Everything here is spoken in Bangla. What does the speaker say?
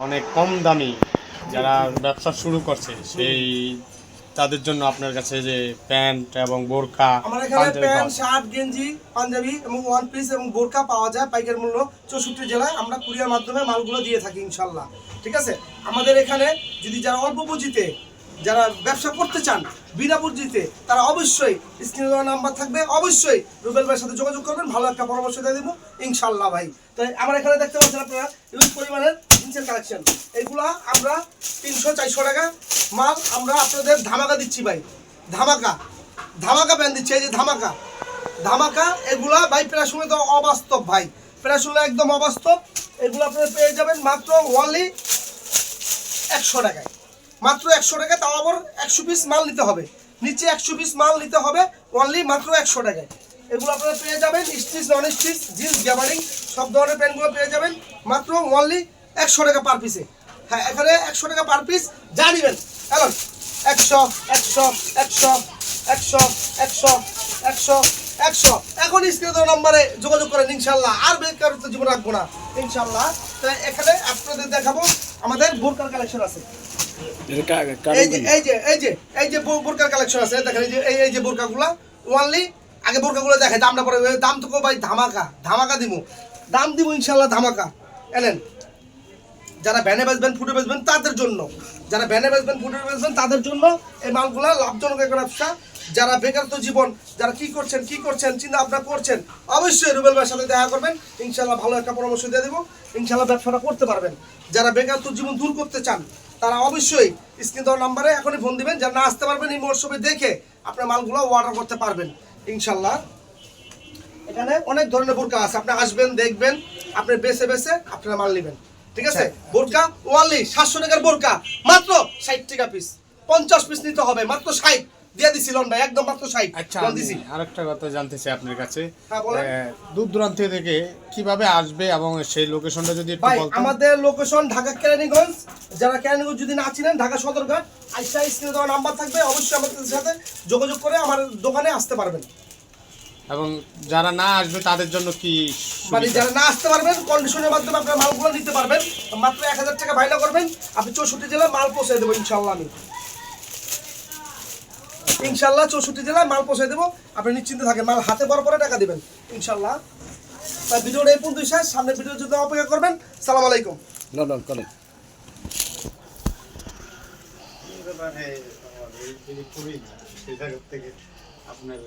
অনেক কম দামি যারা ব্যবসা শুরু করছে সেই তাদের জন্য আপনার কাছে যে প্যান্ট এবং বোরকা আমার এখানে প্যান্ট শার্ট গেঞ্জি পাঞ্জাবি এবং ওয়ান পিস এবং বোরকা পাওয়া যায় পাইকার মূল্য চৌষট্টি জেলায়। আমরা কুরিয়ার মাধ্যমে মালগুলো দিয়ে থাকি ইনশাল্লাহ। ঠিক আছে? আমাদের এখানে যদি যারা অল্প পুঁজিতে যারা ব্যবসা করতে চান বিনা পুঁজিতে, তারা অবশ্যই স্ক্রিনে দেওয়া নাম্বার থাকবে। অবশ্যই রুবেল ভাইয়ের সাথে যোগাযোগ করবেন, ভালো একটা পরামর্শ দিয়ে দেবো ইনশাল্লাহ ভাই। তো আমার এখানে দেখতে পাচ্ছেন আপনারা ইউজ পরিমাণের জিন্সের কালেকশন এইগুলা আমরা তিনশো চারশো টাকা মাল আমরা আপনাদের ধামাকা দিচ্ছি ভাই। ধামাকা। ধামাকা প্যান দিচ্ছি, এই যে ধামাকা। ধামাকা, এগুলা ভাই প্রায় শুনে তো অবাস্তব ভাই। প্রায় শুনে একদম অবাস্তব। এগুলো আপনারা পেয়ে যাবেন মাত্র ওনলি একশো টাকায়। মাত্র একশো টাকায় তাও আবার একশো পিস মাল নিতে হবে। নিচে একশো পিস মাল নিতে হবে অনলি মাত্র একশো টাকায়। এগুলো আপনারা পেয়ে যাবেন স্টিচ নন স্টিচ জিন্স গ্যাবারিং সব ধরনের প্যান্টগুলো পেয়ে যাবেন, মাত্র অনলি একশো টাকা পার পিসে হ্যাঁ এখানে একশো টাকা পার পিস যা নেবেন। এখন একশো একশো একশো একশো একশো একশো একশো। এখন স্ক্রিনে নম্বরে যোগাযোগ করেন ইনশাল্লাহ আর বেকার তো জীবন রাখব না ইনশাল্লাহ তো এখানে আপনাদের দেখাবো, আমাদের বোরকার কালেকশন আছে। এই যে এই যে এই যে এই যে বোরকার কালেকশন আছে দেখেন এই যে এই এই যে বোরকাগুলা ওনলি আগে বোরকাগুলো দেখে দামটা পরে দাম তো ভাই ধামাকা ধামাকা দিমু। দাম দিব ইনশাল্লাহ ধামাকা। যারা ভ্যানে বেচবেন ফুটে বেচবেন তাদের জন্য। যারা ভ্যানে বেচবেন ফুটে বেচবেন তাদের জন্য এই মালগুলা লাভজনক একটা ব্যবসা। যারা বেকার তো জীবন যারা কি করছেন কি করছেন চিন্তা ভাবনা করছেন অবশ্যই রুবেল ভাইয়ের সাথে দেখা করবেন। ইনশাল্লাহ ভালো একটা পরামর্শ দিয়ে দেবো। ইনশাল্লাহ ব্যবসাটা করতে পারবেন। যারা বেকার তো জীবন দূর করতে চান তারা অবশ্যই স্ক্রিন দেওয়ার নাম্বারে এখনই ফোন দিবেন যারা না আসতে পারবেন এই মরশুমে দেখে আপনার মালগুলো অর্ডার করতে পারবেন ইনশাল্লাহ। এখানে অনেক ধরনের বোরকা আছে আপনি আসবেন দেখবেন আপনি বেছে বেছে আপনারা মাল নেবেন। ঠিক আছে? বোরকা ওয়ালি সাতশো টাকার বোরকা মাত্র ষাট টাকা পিস পঞ্চাশ পিস নিতে হবে মাত্র ষাট। দিয়ে দিছি লন একদম মাত্র ষাট। আচ্ছা দিছি। আরেকটা কথা জানতে চাই আপনার কাছে। হ্যাঁ, বলেন। আহ, দূর দূরান্ত থেকে কীভাবে আসবে এবং সেই লোকেশনটা যদি ভাই আমাদের লোকেশন ঢাকা কেরানীগঞ্জ। যারা কেরানীগঞ্জ যদি না চিনেন ঢাকা সদরঘাট আইসা স্ক্রিনে দেওয়া নাম্বার থাকবে অবশ্যই আমাদের সাথে যোগাযোগ করে আমার দোকানে আসতে পারবেন। এবং যারা না আসবে তাদের জন্য কি মানে যারা না আসতে পারবেন কন্ডিশনের মাধ্যমে আপনার মালগুলো নিতে পারবেন। মাত্র এক হাজার টাকা ভাইনা করবেন। আপনি চৌষট্টি জেলায় মাল পৌঁছে দেবো ইনশাল্লাহ আমি। ইনশাল্লাহ চৌষট্টি জেলায় মাল পৌঁছে দেবো। আপনি নিশ্চিন্তে থাকেন মাল হাতে বড় পরে টাকা দেবেন ইনশাল্লাহ। তাই ভিডিওটা এই পর্যন্ত শেষ। সামনে ভিডিওর জন্য অপেক্ষা করবেন। সালাম আলাইকুম। লন্ডন আপনার